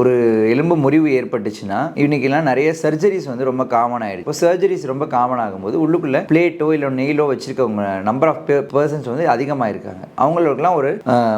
ஒரு எலும்பு முறிவு ஏற்பட்டுச்சுன்னா இன்னைக்கெல்லாம் நிறைய சர்ஜரிஸ் வந்து ரொம்ப காமன் ஆயிடுச்சு. இப்போ சர்ஜரிஸ் ரொம்ப காமன் ஆகும்போது உள்ளுக்குள்ள பிளேட்டோ இல்லை நெயிலோ வச்சிருக்கவங்க நம்பர் ஆஃப் பர்சன்ஸ் வந்து அதிகமாக இருக்காங்க அவங்களுக்குலாம் ஒரு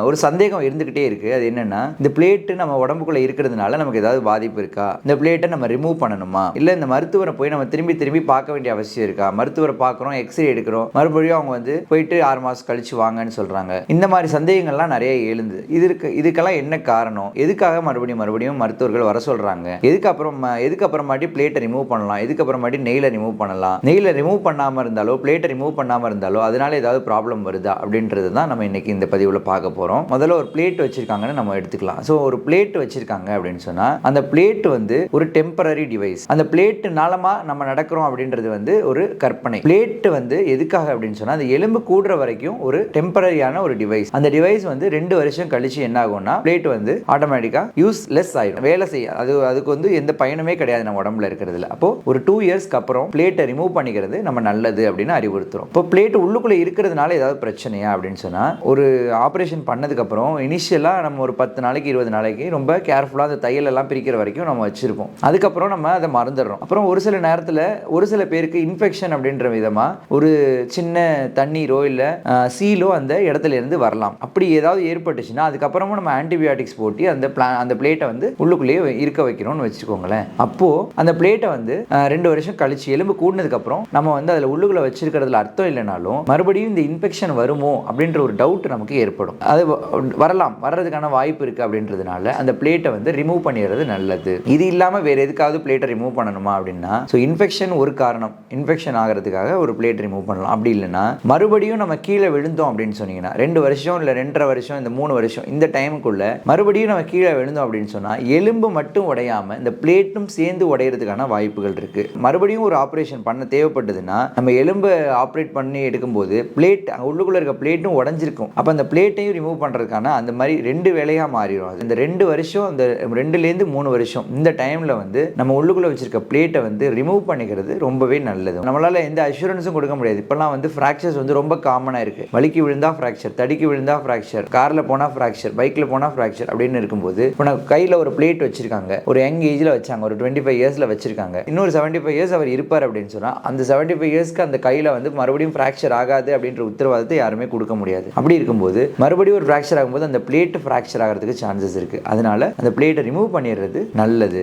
ஒரு சந்தேகம் இருந்துகிட்டே இருக்கு. அது என்னன்னா இந்த பிளேட்டு நம்ம உடம்புக்குள்ள இருக்கிறதுனால நமக்கு ஏதாவது பாதிப்பு இருக்கா? இந்த பிளேட்டை நம்ம ரிமூவ் பண்ணணுமா? இல்லை இந்த மருத்துவரை போய் நம்ம திரும்பி திரும்பி பார்க்க வேண்டிய அவசியம் இருக்கா? மருத்துவரை பார்க்குறோம் எக்ஸ்ரே எடுக்கிறோம். மறுபடியும் அவங்க வந்து போயிட்டு ஆறு மாதம் கழிச்சு வாங்கன்னு சொல்கிறாங்க இந்த மாதிரி சந்தேகங்கள்லாம் நிறைய எழுந்து இதற்கு இதுக்கெல்லாம் என்ன காரணம்? எதுக்காக மறுபடியும் மறுபடியும் மருத்துவர்கள் வர சொல்றாங்க. எதுக்கு அப்புறம் எதுக்கு அப்புறமாட்டி பிளேட்டை ரிமூவ் பண்ணலாம் எதுக்கு அப்புறமாட்டி ரிமூவ் பண்ணலாம்? நெயிலை ரிமூவ் பண்ணாமல் இருந்தாலோ பிளேட்டை ரிமூவ் பண்ணாமல் இருந்தாலோ அதனால ஏதாவது ப்ராப்ளம் வருதா? அப்படின்றது தான் நம்ம இன்னைக்கு இந்த பதிவில் பார்க்க போறோம். முதல்ல ஒரு பிளேட் வச்சிருக்காங்கன்னு நம்ம எடுத்துக்கலாம். ஸோ ஒரு பிளேட் வச்சிருக்காங்க அப்படின்னு சொன்னா அந்த பிளேட் வந்து ஒரு டெம்பரரி டிவைஸ் அந்த பிளேட்டு நாளமா நம்ம நடக்கிறோம் அப்படின்றது வந்து ஒரு கற்பனை. பிளேட் வந்து எதுக்காக அப்படின்னு சொன்னா அந்த எலும்பு கூடுற வரைக்கும் ஒரு டெம்பரரியான ஒரு டிவைஸ் அந்த டிவைஸ் வந்து ரெண்டு வருஷம் கழிச்சு என்ன ஆகும்னா பிளேட் வந்து ஆட்டோமேட்டிக்காக யூஸ்லெஸ் ஆயிடும் வேலை செய்ய அது அதுக்கு வந்து எந்த பயனுமே கிடையாது நம்ம உடம்புல இருக்கிறதுல. அப்போ ஒரு டூ இயர்ஸ்க்கு அப்புறம் பிளேட்டை ரிமூவ் பண்ணிக்கிறது நம்ம நல்லது அப்படின்னு அறிவுறுத்துறோம். இப்போ பிளேட் உள்ளுக்குள்ள இருக்கிறதுனால ஏதாவது பிரச்சனையா அப்படின்னு சொன்னா ஒரு ஆப்ரேஷன் பண்ணதுக்கு அப்புறம் இனிஷியலா நம்ம ஒரு பத்து நாளைக்கு இருபது நாளைக்கு ரொம்ப கேர்ஃபுல்லா அந்த தையல் எல்லாம் பிரிக்கிற வரைக்கும் நம்ம வச்சிருப்போம். அதுக்கப்புறம் நம்ம அதை மறந்துடுறோம். அப்புறம் ஒரு சில நேரத்துல ஒரு சில பேருக்கு இன்ஃபெக்ஷன் அப்படின்ற விதமா ஒரு சின்ன தண்ணீரோ இல்ல சீலோ அந்த இடத்துல இருந்து வரலாம். அப்படி ஏதாவது ஏற்பட்டுச்சுன்னா அதுக்கப்புறமும் நம்ம ஆன்டிபயோட்டிக்ஸ் போட்டு அந்த பிளா அந்த பிளேட்டை வந்து உள்ளுக்குள்ளேயே இருக்க வைக்கிறோம்னு வச்சுக்கோங்களேன். அப்போது அந்த பிளேட்டை வந்து ரெண்டு வருஷம் கழிச்சு எலும்பு கூடினதுக்கப்புறம் நம்ம வந்து அதில் உள்ளுக்குள்ளே வச்சிருக்கிறதுல அர்த்தம் இல்லைனாலும் மறுபடியும் இந்த இன்ஃபெக்ஷன் வருமோ அப்படின்ற ஒரு டவுட் நமக்கு ஏற்படும். அது வ- வரலாம். வர்றதுக்கான வாய்ப்பு இருக்குது அப்படின்றதுனால அந்த பிளேட்டை வந்து ரிமூவ் பண்ணிடுறது நல்லது. இது இல்லாமல் வேறு எதுக்காவது பிளேட்டை ரிமூவ் பண்ணணுமா அப்படின்னா ஸோ இன்ஃபெக்ஷன் ஒரு காரணம். இன்ஃபெக்ஷன் ஆகிறதுக்காக ஒரு பிளேட் ரிமூவ் பண்ணலாம். அப்படி இல்லைன்னா மறுபடியும் நம்ம கீழே விழுந்தோம் அப்படின்னு சொன்னீங்கன்னா ரெண்டு வருஷம் இல்லை ரெண்டரை வருஷம் இந்த மூணு வருஷம் இந்த டைமுக்குள்ள மறுபடியும் நம்ம கீழே விழுந்தோம் அப்படின்னு சொன்னால் எலும்பு மட்டும் உடையாமல் இந்த பிளேட்டும் சேர்ந்து உடையிறதுக்கான வாய்ப்புகள் இருக்குது மறுபடியும் ஒரு ஆப்ரேஷன் பண்ண தேவைப்பட்டதுன்னா நம்ம எலும்பு ஆப்ரேட் பண்ணி எடுக்கும்போது பிளேட் உள்ளுக்குள்ளே இருக்க பிளேட்டும் உடஞ்சிருக்கும். அப்போ அந்த பிளேட்டையும் ரிமூவ் பண்ணுறதுக்கான அந்த மாதிரி ரெண்டு வேலையாக மாறிடும் அது இந்த ரெண்டு வருஷம் இந்த ரெண்டுலேருந்து மூணு வருஷம் இந்த டைமில் வந்து நம்ம உள்ளுக்குள்ளே வச்சிருக்க பிளேட்டை வந்து ரிமூவ் பண்ணிக்கிறது ரொம்பவே நல்லது. நம்மளால் எந்த அஷூரன்ஸும் கொடுக்க முடியாது. இப்போல்லாம் வந்து ஃப்ராக்சர்ஸ் வந்து ரொம்ப காமனாக இருக்குது வலிக்கு விழுந்தா ஃப்ராக்சர் தடிக்கு விழுந்தா ஃப்ராக்சர் காரில் போனால் ஃப்ராக்சர் பைக்கில் போனால் ஃப்ராக்சர் அப்படின்னு இருக்கும்போது இப்போ நான் கையில் ஒரு பிளேட் வச்சிருக்காங்க. ஒரு யங் ஏஜ்ல வச்சாங்க ஒரு டுவெண்ட்டி ஃபைவ் இயர்ஸ்ல வச்சிருக்காங்க. இன்னொரு செவன்ட்டி ஃபைவ் இயர்ஸ் அவர் இருப்பார் அப்படின்னு சொன்னா அந்த செவன்ட்டி ஃபைவ் இயர்ஸ்க்கு அந்த கையில வந்து மறுபடியும் ஃப்ராக்சர் ஆகாது அப்படின்ற உத்தரவாதத்தை யாருமே கொடுக்க முடியாது. அப்படி இருக்கும்போது மறுபடியும் ஒரு ஃப்ராக்சர் ஆகும்போது அந்த பிளேட் ஃப்ராக்சர் ஆகிறதுக்கு சான்சஸ் இருக்கு. அதனால அந்த பிளேட்டை ரிமூவ் பண்ணிடுறது நல்லது.